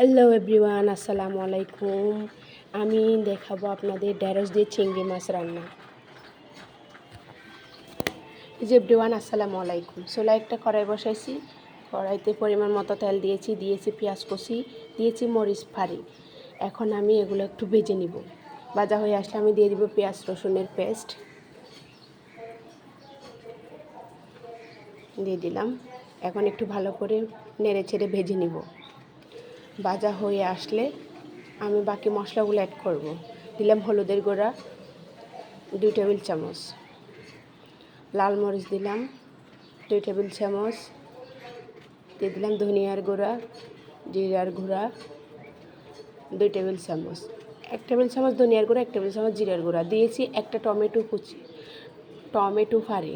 Hello everyone আসসালামু আলাইকুম আমি দেখাবো আপনাদের ঢেঁড়স দিয়ে চিংড়ি মাছ রান্না। যে এভরিওয়ান আসসালামু আলাইকুম। সোলা একটা কড়াই বসাইছি। কড়াইতে পরিমাণ মতো তেল দিয়েছি দিয়েছি পেঁয়াজ কষি দিয়েছি মরিচ ফাড়ি এখন আমি এগুলো একটু ভেজে নিব। ভাজা হয়ে আসলে আমি দিয়ে দিব পেঁয়াজ রসুনের পেস্ট। দিয়ে দিলাম। এখন একটু ভালো করে নেড়ে ছেড়ে ভেজে নিব। ভাজা হয়ে আসলে আমি বাকি মশলাগুলো অ্যাড করব। দিলাম হলুদের গুঁড়া, দুই টেবিল চামচ। লাল মরিচ দিলাম, দুই টেবিল চামচ। দিয়ে দিলাম ধনিয়ার গুঁড়া, জিরার গুঁড়া, দুই টেবিল চামচ। এক টেবিল চামচ ধনিয়ার গুঁড়া, এক টেবিল চামচ জিরার গুঁড়া। দিয়েছি একটা টমেটো কুচি, টমেটো ফাড়ি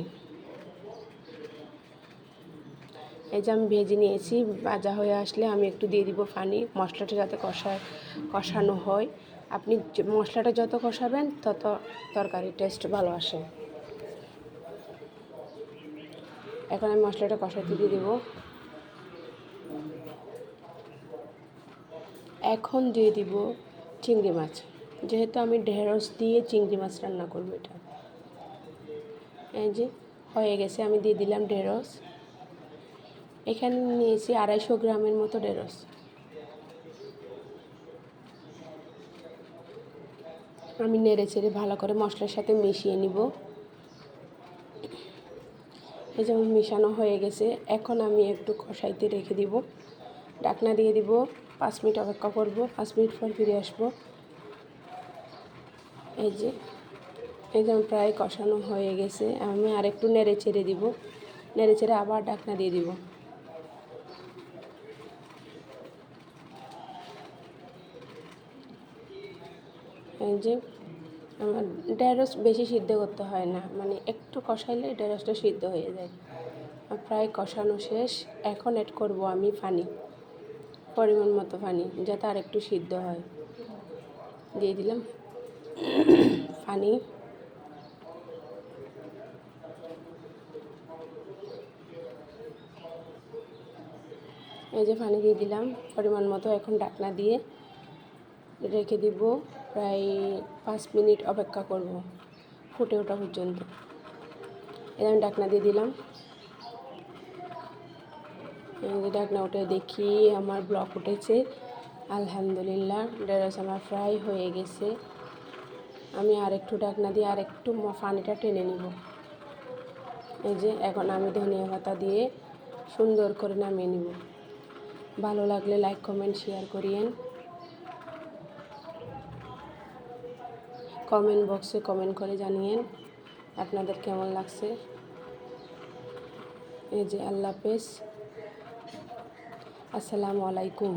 এই যে আমি ভেজে নিয়েছি, ভাজা হয়ে আসলে আমি একটু দিয়ে দিব পানি, মশলাটা যাতে কষা কষানো হয়। আপনি মশলাটা যত কষাবেন, তত তরকারির টেস্ট ভালো আসে। এখন আমি মশলাটা কষাতে দিয়ে দেবো। এখন দিয়ে দিব চিংড়ি মাছ। যেহেতু আমি ঢেঁড়স দিয়ে চিংড়ি মাছ রান্না করব এটা। এই যে, হয়ে গেছে, আমি দিয়ে দিলাম ঢেঁড়স। এখানে নিয়েছি আড়াইশো গ্রামের মতো ঢেঁড়স। আমি নেড়ে চেড়ে ভালো করে মশলার সাথে মিশিয়ে নিব। এই যেমন মিশানো হয়ে গেছে, এখন আমি একটু কষাইতে রেখে দিব। ডাকনা দিয়ে দিব, পাঁচ মিনিট অপেক্ষা করব, পাঁচ মিনিট পর ফিরে আসব। এই যে, এই যেমন প্রায় কষানো হয়ে গেছে, আমি আরেকটু নেড়ে চেড়ে দিব। নেড়ে চেড়ে আবার ডাকনা দিয়ে দিব। এই যে, আমার ঢেঁড়স বেশি সিদ্ধ করতে হয় না। মানে একটু কষাইলে ঢেঁড়সটা সিদ্ধ হয়ে যায়। প্রায় কষানো শেষ। এখন অ্যাড করব আমি পানি পরিমাণ মতো পানি যাতে আর একটু সিদ্ধ হয়। দিয়ে দিলাম পানি এই যে পানি দিয়ে দিলাম। পরিমাণ মতো এখন ডাকনা দিয়ে রেখে দিব। প্রায় পাঁচ মিনিট অপেক্ষা করব ফুটে ওঠা পর্যন্ত। এই আমি ডাকনা দিয়ে দিলাম। ডাকনা উঠে দেখি আমার ব্লক উঠেছে। আলহামদুলিল্লাহ, ঢেঁড়স আমার ফ্রাই হয়ে গেছে। আমি আর একটু ডাকনা দিয়ে আর একটু পানিটা টেনে নিব। এই যে এখন আমি ধনিয়া পাতা দিয়ে সুন্দর করে নামিয়ে নিব। ভালো লাগলে লাইক কমেন্ট শেয়ার করিয়েন। কমেন্ট বক্সে কমেন্ট করে জানিয়েন আপনাদের কেমন লাগছে। এই যে আল্লাহ হাফেজ। আসসালামু আলাইকুম।